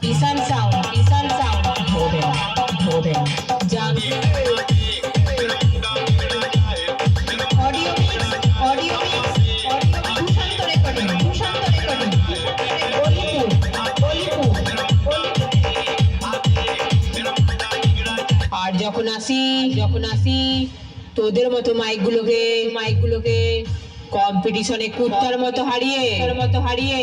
কিষান sound কিষান sound Balipur Balipur আর যখন আসি যখন আসি, তোদের মতো মাইকগুলোকে মাইকগুলোকে কম্পিটিশনে কুত্তার মতো হারিয়ে মতো হারিয়ে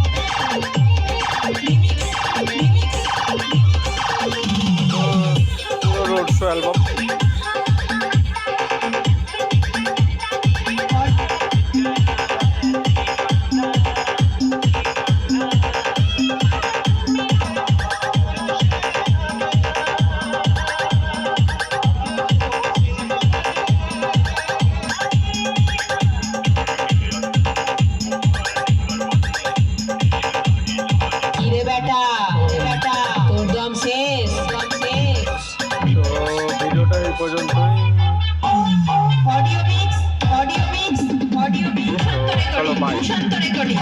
অ্যালবাম মিক্স চলো, রেকর্ডিং